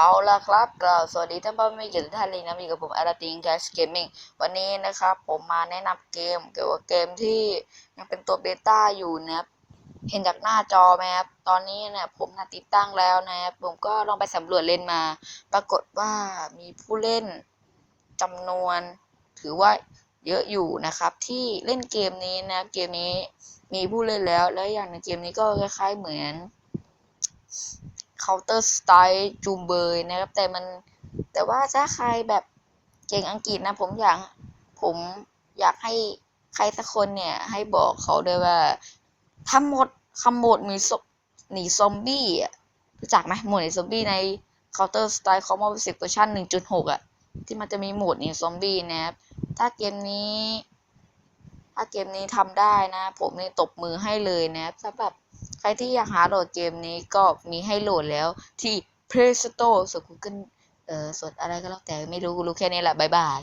เอาละครับก็สวัสดีท่านผู้ชมที่เกียรติทุกท่านเลยนะมีกับผมอาราติงแคชเกมมิ่งวันนี้นะครับ ผมมาแนะนำเกมเกี่ยวกับเกมที่ยังเป็นตัวเบต้าอยู่นะครับเห็นจากหน้าจอไหมครับตอนนี้เนี่ยผมนะติดตั้งแล้วนะครับผมก็ลองไปสำรวจเล่นมา ปรากฏว่ามีผู้เล่นจำนวน ถือว่าเยอะอยู่นะครับ ที่เล่นเกมนี้นะเกมนี้มีผู้เล่นแล้ว แล้วอย่างในเกมนี้ก็คล้ายๆเหมือน Counter Strike จูมเบยนะครับ แต่มันแต่ว่าถ้าใครแบบเก่งอังกฤษนะ ผมอยากผมอยากให้ใครสักคนเนี่ย ให้บอกเขาด้วยว่าถ้าหมดคำหมดหนีซหนีซอมบี้รู้จักไหมหมดหนีซอมบี้ใน Counter Strike Common Basic Version 1.6 อะ ที่มันจะมีโหมดหนีซอมบี้นะครับ ถ้าเกมนี้ ถ้าเกมนี้ทำได้นะ ผมนี่ตบมือให้เลยนะครับสำหรับ ใครที่อยากหาโหลดเกมนี้ก็มีให้โหลดแล้วที่ Play Store ส่วน Google เอ่อส่วนอะไรก็แล้วแต่ไม่รู้รู้แค่นี้แหละ บ๊ายบาย